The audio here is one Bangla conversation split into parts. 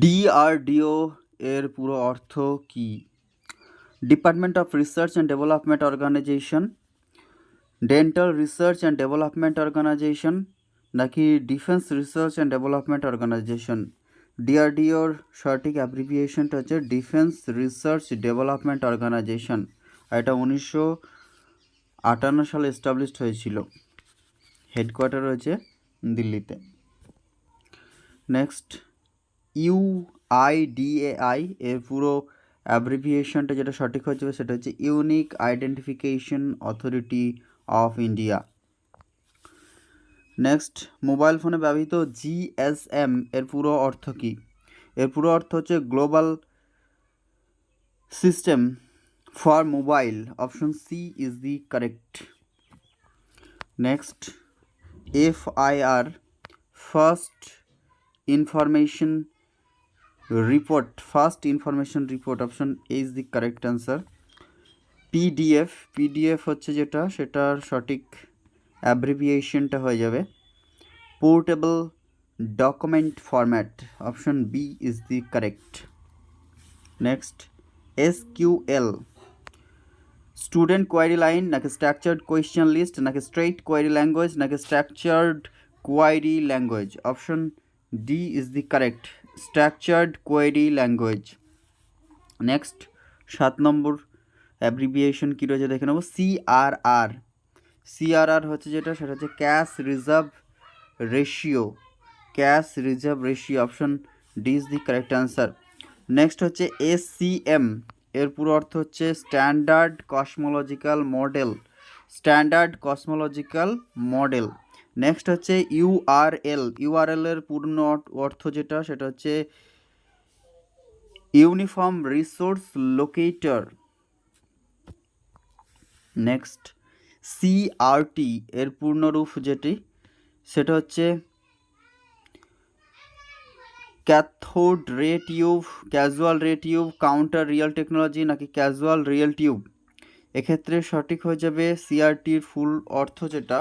ডিআরডিও এর পুরো অর্থ কী? Department of research and development organisation dental research and development organisation নাকি defence research and development organisation ডিআরডিওর সঠিক অ্যাব্রিভিয়েশনটা হচ্ছে ডিফেন্স রিসার্চ ডেভেলপমেন্ট অর্গানাইজেশন এটা উনিশশো আটান্ন সালে এস্টাবলিশড হয়েছিল। হেডকোয়ার্টার রয়েছে দিল্লিতে। নেক্সট ইউআইডিএআই এর পুরো অ্যাব্রিভিয়েশনটা যেটা সঠিক হচ্ছে সেটা হচ্ছে unique identification authority of India next mobile ফোনে ব্যবহৃত জিএসএম এর পুরো অর্থ কী? এর পুরো অর্থ হচ্ছে global system for mobile option C is the correct next FIR first information report first information report option is the correct answer PDF PDF হচ্ছে যেটা, সেটার সঠিক অ্যাব্রিভিয়েশনটা হয়ে যাবে। Portable document format option B is the correct next S Q L student query line নাকি স্ট্রাকচার্ড কোয়েশ্চেন লিস্ট নাকি স্ট্রেইট কোয়ারি ল্যাঙ্গুয়েজ নাকি structured query language option D is the correct structured query language. Next, সাত নম্বর অ্যাব্রিভিয়েশন কী রয়েছে দেখে নেব। সিআরআর সিআরআর হচ্ছে যেটা, সেটা হচ্ছে cash reserve ratio. Cash reserve ratio, option D is the correct answer next হচ্ছে এসসিএম এর পুরো অর্থ হচ্ছে standard cosmological model. Standard cosmological model. Next হচ্ছে ইউআরএল ইউআরএল এর পূর্ণ অর্থ যেটা, সেটা হচ্ছে uniform resource locator next CRT এর পূর্ণরূপ যেটি, সেটা হচ্ছে cathode ray tube casual ray tube counter real technology নাকি ক্যাজুয়াল রিয়েল টিউব এক্ষেত্রে সঠিক হয়ে যাবে সিআরটির ফুল অর্থ যেটা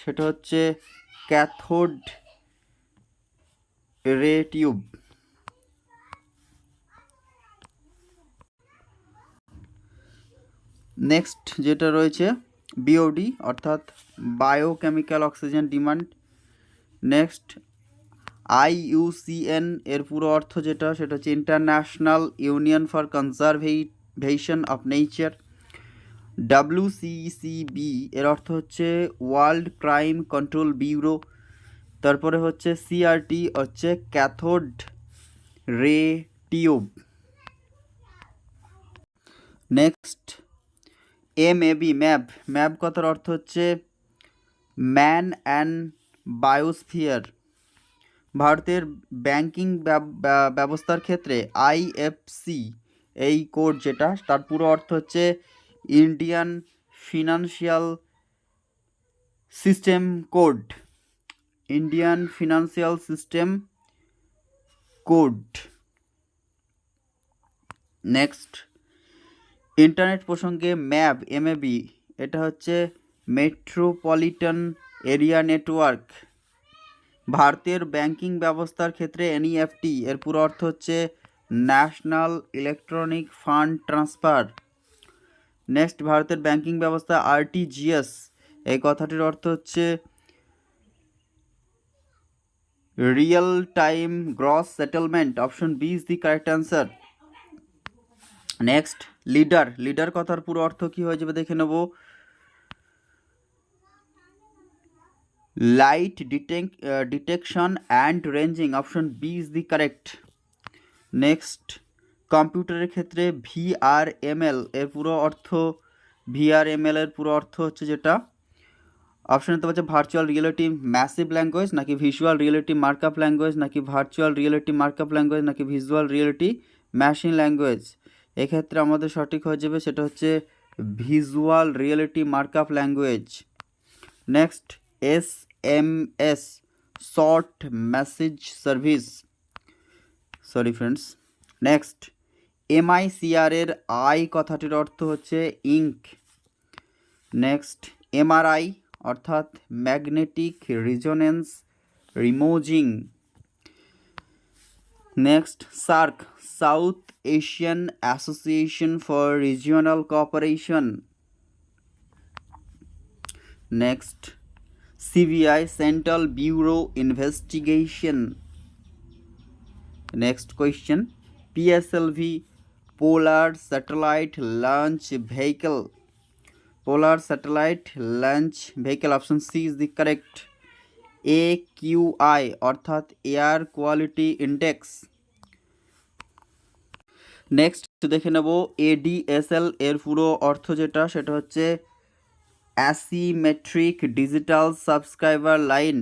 সেটা হচ্ছে ক্যাথোড রে টিউব। নেক্সট যেটা রয়েছে বিওডি অর্থাৎ biochemical oxygen demand next IUCN এর পুরো অর্থ যেটা, সেটা হচ্ছে international union for conservation of nature WCCB এর অর্থ হচ্ছে ওয়ার্ল্ড ক্রাইম কন্ট্রোল ব্যুরো তারপরে হচ্ছে সিআরটি হচ্ছে cathode ray tube next M A B map map কথার অর্থ হচ্ছে ম্যান অ্যান্ড বায়োস্ফিয়ার ভারতের ব্যাংকিং ব্যবস্থার ক্ষেত্রে আইএফসি এই কোড যেটা, তার পুরো অর্থ হচ্ছে Indian financial system code. Indian financial system code. Next. Internet প্রসঙ্গে ম্যাপ, এমএবি, এটা হচ্ছে মেট্রোপলিটন এরিয়া নেটওয়ার্ক। ভারতের ব্যাংকিং ব্যবস্থার ক্ষেত্রে এনইএফটি, এর পুরো অর্থ হচ্ছে national electronic fund transfer. Next, ভারতের ব্যাংকিং ব্যবস্থা আরটিজিএস। এই কথাটির অর্থ হচ্ছে real time gross settlement option B is the correct answer next lidar lidar কথার পুরো অর্থ কী হয়ে যাবে দেখে নেব। Light detect detection and ranging option B is the correct next কম্পিউটারের ক্ষেত্রে ভিআরএমএল এর পুরো অর্থ ভিআরএমএল এর পুরো অর্থ হচ্ছে যেটা। অপশন হতে পারছে ভার্চুয়াল রিয়েলিটি ম্যাসিভ ল্যাঙ্গুয়েজ নাকি ভিজুয়াল রিয়েলিটি মার্কআপ ল্যাঙ্গুয়েজ নাকি ভার্চুয়াল রিয়েলিটি মার্কআপ ল্যাঙ্গুয়েজ নাকি ভিজুয়াল রিয়েলিটি ম্যাশিন ল্যাঙ্গুয়েজ এক্ষেত্রে আমাদের সঠিক হয়ে যাবে সেটা হচ্ছে visual reality markup language next S M S short message service sorry friends next MICR এর আই কথাটির অর্থ হচ্ছে ইঙ্ক নেক্সট এমআরআই অর্থাৎ magnetic resonance imaging next SAARC South Asian association for regional cooperation next CBI central bureau investigation next question PSLV polar satellite launch vehicle polar satellite launch vehicle option C is the correct AQI অর্থাৎ এয়ার কোয়ালিটি ইন্ডেক্স নেক্সট দেখে নেব এডিএসএল এর পুরো অর্থ যেটা, সেটা হচ্ছে asymmetric digital subscriber line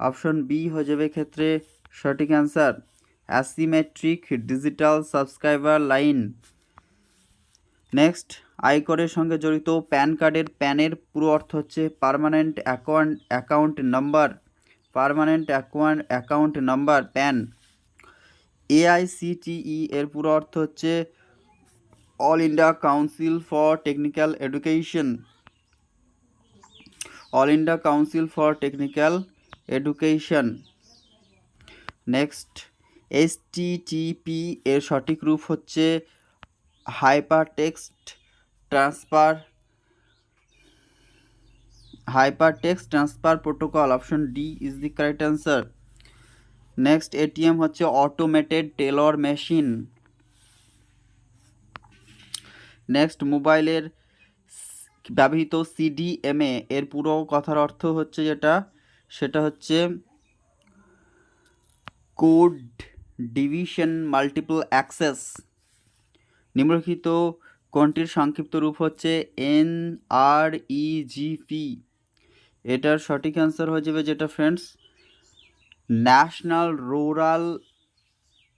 option B হয়ে যাবে ক্ষেত্রে সঠিক answer asymmetric digital subscriber line. Next, আয়করের সঙ্গে জড়িত প্যান কার্ডের প্যানের পুরো অর্থ হচ্ছে permanent account account number. Permanent account account number, PAN. AICTE এর পুরো অর্থ হচ্ছে All India Council for Technical Education. All India Council for Technical Education. Next STTP এর সঠিক রূপ হচ্ছে hyper text transfer hyper text transfer protocol option D is the correct answer next ATM হচ্ছে অটোমেটেড টেলর মেশিন নেক্সট মোবাইলের ব্যবহৃত সিডিএমএ এর পুরো কথার অর্থ হচ্ছে যেটা? সেটা হচ্ছে কোড ডিভিশন মাল্টিপল অ্যাক্সেস। নিম্নলিখিত কোনটির সংক্ষিপ্ত রূপ হচ্ছে এন আর ইজিপি এটার সঠিক অ্যান্সার হয়ে যাবে যেটা friends national rural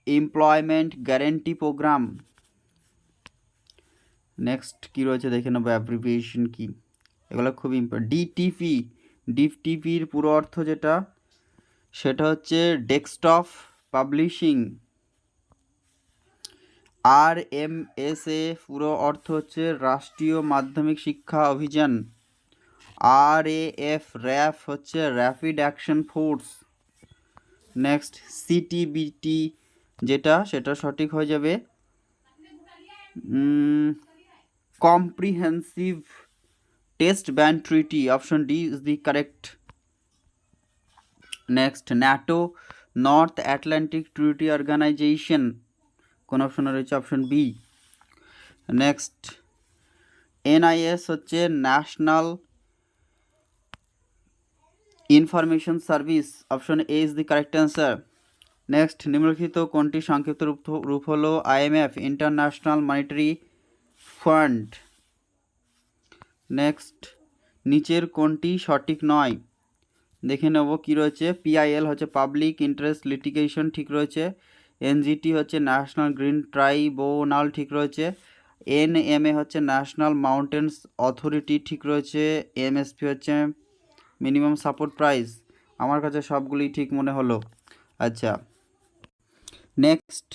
employment guarantee programme next কী রয়েছে দেখে নেব অ্যাব্রিভিয়েশন কী? এগুলো খুবই ইম্পর্টেন্ট ডিটিপি ডিটিপির পুরো অর্থ যেটা, সেটা হচ্ছে desktop publishing. R M S A পুরো অর্থ হচ্ছে Rashtriya Madhyamik Shiksha Abhiyan. R A F RAF হচ্ছে rapid action force. Next, CTBT যেটা, সেটা সঠিক হয়ে যাবে। Comprehensive test ban treaty, option D is the correct. Next, NATO north Atlantic treaty organisation কোন অপশনে রয়েছে অপশন বি নেক্সট এনআইএস হচ্ছে national information service option A is the correct answer next নিম্নলিখিত কোনটি সংক্ষিপ্ত রূপ রূপ হলো IMF International Monetary Fund next নিচের কোনটি সঠিক নয়? দেখে নেব কী রয়েছে। পিআইএল হচ্ছে পাবলিক ইন্টারেস্ট লিটিগেশন ঠিক রয়েছে। এনজিটি হচ্ছে ন্যাশনাল গ্রিন ট্রাইবোনাল ঠিক রয়েছে। এনএমএ হচ্ছে ন্যাশনাল মাউন্টেন্স অথরিটি ঠিক রয়েছে। এমএসপি হচ্ছে মিনিমাম সাপোর্ট প্রাইস আমার কাছে সবগুলি ঠিক মনে হলো। আচ্ছা। নেক্সট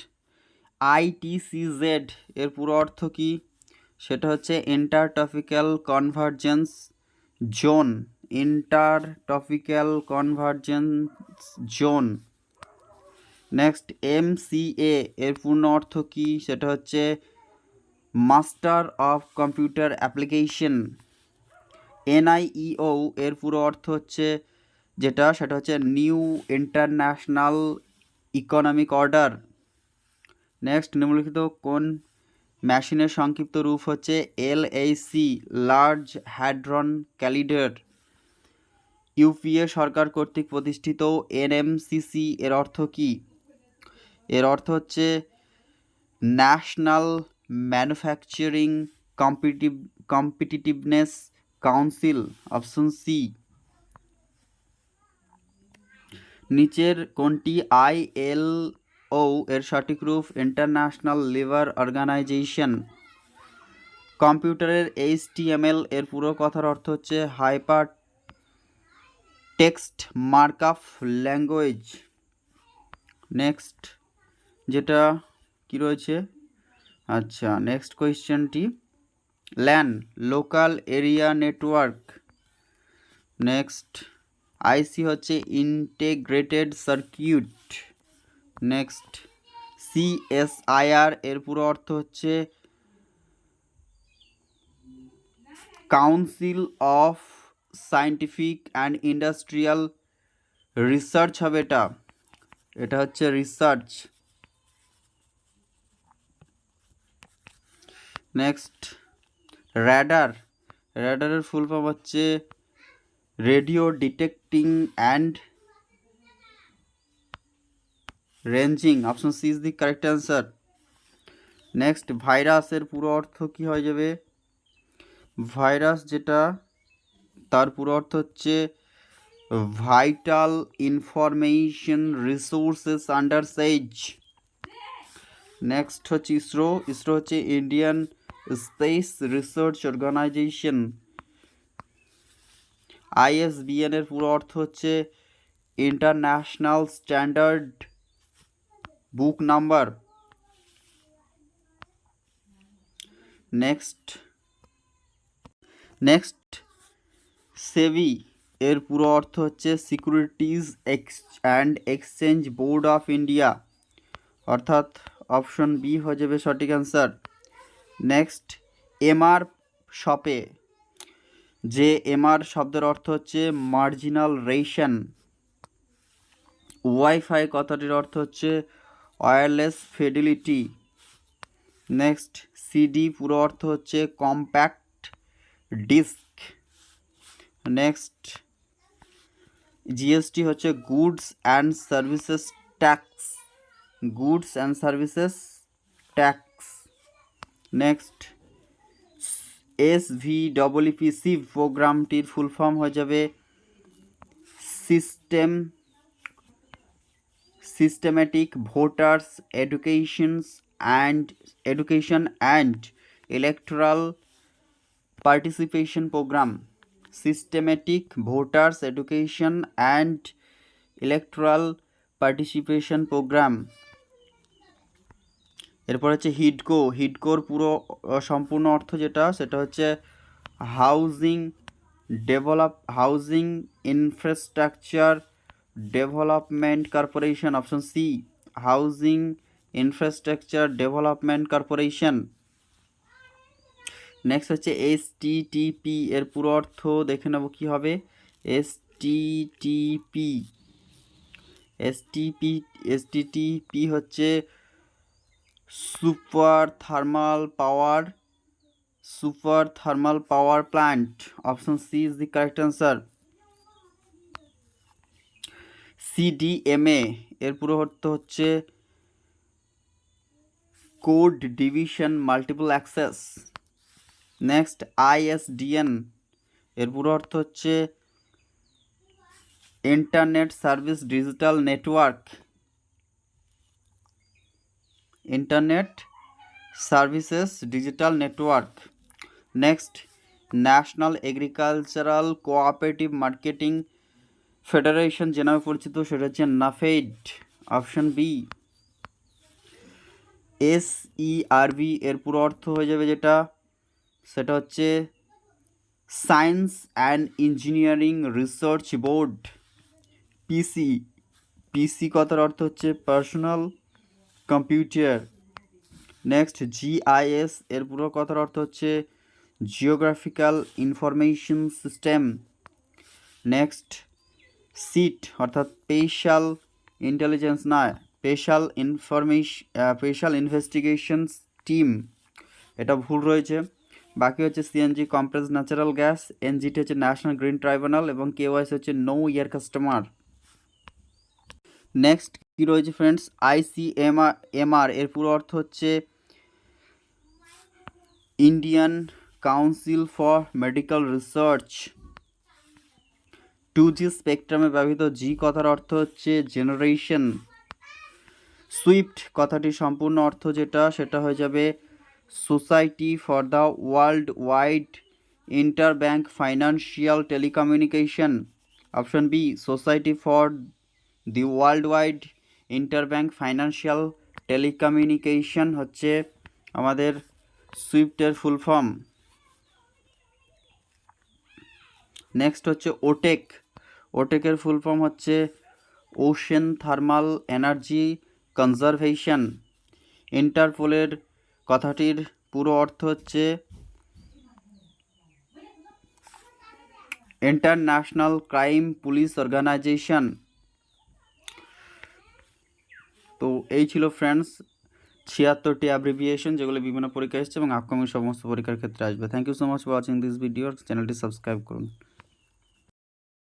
আইটিসিজেড এর পুরো অর্থ কী? সেটা হচ্ছে Intertopical Convergence Zone Intertopical Convergence Zone. Next, MCA, এর পূর্ণ অর্থ কী? সেটা হচ্ছে, Master of Computer Application. NIEO, এর পুরো অর্থ হচ্ছে, যেটা, সেটা হচ্ছে New International Economic Order. Next, নিম্নলিখিত কোন মেশিনের সংক্ষিপ্ত রূপ হচ্ছে LAC Large Hadron Collider. UPA সরকার কর্তৃক প্রতিষ্ঠিত এনএমসিসি এর অর্থ কী? এর অর্থ হচ্ছে national manufacturing competitive, competitiveness council, option C. নিচের কোনটি? আইএল ও এর সঠিক রূপ, ইন্টারন্যাশনাল লিভার অর্গানাইজেশন। কম্পিউটারের এইচটিএমএল এর পুরো কথার অর্থ হচ্ছে hyper text markup language. Next, যেটা কি রয়েছে? আচ্ছা next কোয়েশ্চেনটি, LAN, local area network. Next, IC হচ্ছে ইন্টেগ্রেটেড সার্কিউট নেক্সট, সিএসআইআর, এর পুরো অর্থ হচ্ছে Council of Scientific and Industrial Research হবে এটা। এটা হচ্ছে রিসার্চ নেক্সট র্যাডার র্যাডারের ফুল ফর্ম হচ্ছে radio detecting and ranging option C is the correct answer next ভাইরাসের পুরো অর্থ কি হয়ে যাবে? ভাইরাস যেটা তার পুরো অর্থ হচ্ছে vital information resources under seize next হচ্ছে ইসরো। ইসরো হচ্ছে Indian space research organisation ISBN এর পুরো অর্থ হচ্ছে international standard book number next next SEBI, এর পুরো অর্থ হচ্ছে securities ex and exchange board of India অর্থাৎ অপশন বি হয়ে যাবে সঠিক অ্যান্সার নেক্সট এমআর শপে যে এমআর শব্দের অর্থ হচ্ছে মার্জিনাল রেশন ওয়াইফাই কথাটির অর্থ হচ্ছে ওয়্যারলেস ফেডিলিটি নেক্সট সিডি পুরো অর্থ হচ্ছে কম্প্যাক্ট ডিস্ক নেক্সট জিএসটি হচ্ছে goods and services tax goods and services tax next S V double E P SVEEP প্রোগ্রামটির full form হয়ে যাবে system systematic voters educations and education and electoral participation programme systematic voters education and electoral participation programme এরপর হচ্ছে হিডকো। হিডকোর পুরো সম্পূর্ণ অর্থ যেটা, সেটা হচ্ছে housing develop housing infrastructure development corporation option C housing infrastructure development corporation next হচ্ছে এস টি টিপি এর পুরো অর্থ দেখে নেব কী হবে। S T TP S TP S T TP হচ্ছে super thermal power, super thermal power plant. Option C is the correct answer. CDMA এর পুরো অর্থ হচ্ছে code division multiple access. Next ISDN এর পুরো অর্থ হচ্ছে internet service digital network internet services digital network next national agricultural cooperative marketing federation যে নামে পরিচিত, সেটা হচ্ছে NAFED option B S ERB এর পুরো অর্থ হয়ে যাবে যেটা সেটা হচ্ছে science and engineering research board, PC. PC কথার অর্থ হচ্ছে পার্সোনাল কম্পিউটার। নেক্সট, জিআইএস, এর পুরো কথার অর্থ হচ্ছে geographical information system. Next, SIT, অর্থাৎ স্পেশাল ইন্টেলিজেন্স নয়, special information special investigations team. এটা ভুল রয়েছে। বাকি হচ্ছে CNG compress natural gas NGT হচ্ছে ন্যাশনাল গ্রিন ট্রাইব্যুনাল এবং কেওয়াইসি হচ্ছে নো ইয়ার কাস্টমার নেক্সট কি রয়েছে ফ্রেন্ডস আইসিএমআর এমআর এর পুরো অর্থ হচ্ছে Indian council for medical research two G স্পেকট্রামে ব্যবহৃত জি কথার অর্থ হচ্ছে জেনারেশন সুইফট কথাটির সম্পূর্ণ অর্থ যেটা, সেটা হয়ে যাবে Society for the World Wide Inter Bank Financial Telecommunication. Option B, Society for the World Wide Inter Bank Financial Telecommunication হচ্ছে আমাদের সুইফটের ফুল ফর্ম। নেক্সট হচ্ছে ওটেক। ওটেকের ফুল ফর্ম হচ্ছে ওশেন থার্মাল এনার্জি কনজারভেশন। ইন্টারপোলের কথাটির পুরো অর্থ হচ্ছে ইন্টারন্যাশনাল ক্রাইম পুলিশ অর্গানাইজেশন। তো এই ছিল ফ্রেন্ডস, ছিয়াত্তরটি অ্যাব্রিভিয়েশন যেগুলো বিভিন্ন পরীক্ষা এসেছে এবং আপকামিং সমস্ত পরীক্ষার ক্ষেত্রে আসবে। Thank you so much watching this video চ্যানেলটি সাবস্ক্রাইব করুন।